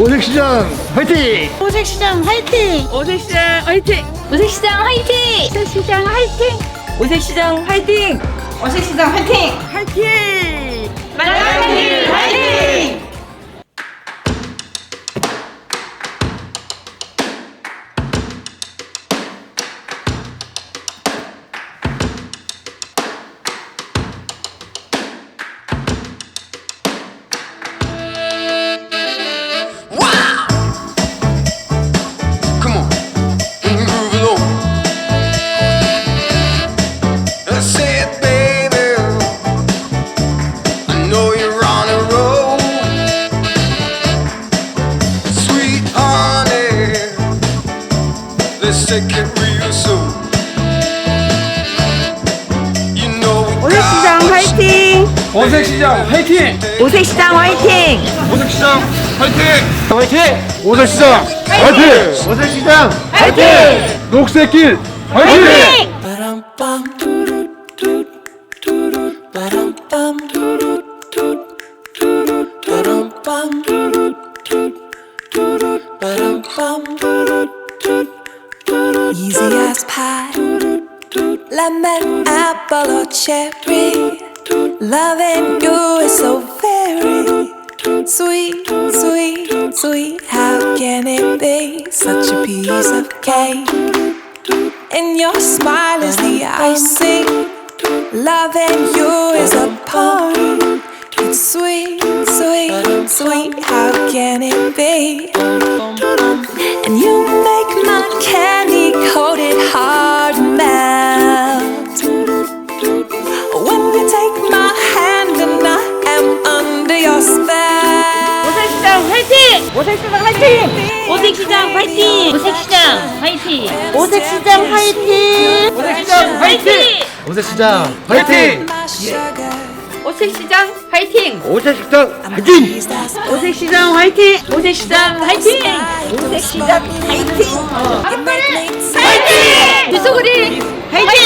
오색시장 화이팅! 오색시장 화이팅! 오색시장 화이팅! 오색시장 화이팅! 오색시장 화이팅! 오색시장 화이팅! 오색시장 화이팅! 화이팅! 말랑이 화이팅! What you 오색시장 화이팅! 오색시장 화이팅! 오색시장 화이팅! 화이팅! 오색시장 화이팅! 오색시장 화이팅! 녹색길 화이팅! Easy as pie, lemon, apple, or cherry. Loving you is so very sweet, sweet, sweet. How can it be such a piece of cake? And your smile is the icing. Loving you is a party. It's sweet, sweet, sweet. How can it be? And you make my candy coated heart melt. When you take my hand and I am under your spell. 오색시장 화이팅! 오색시장 화이팅! 오색시장 화이팅! 오색시장 화이팅! 오색시장 화이팅! 오색시장 화이팅! 오색시장 화이팅! My sugar. 오색시장 화이팅! 오색시장 화이팅! 오색시장 화이팅! 오색시장 화이팅! 오색시장 화이팅. Make me 화이팅! 비소그리 화이팅!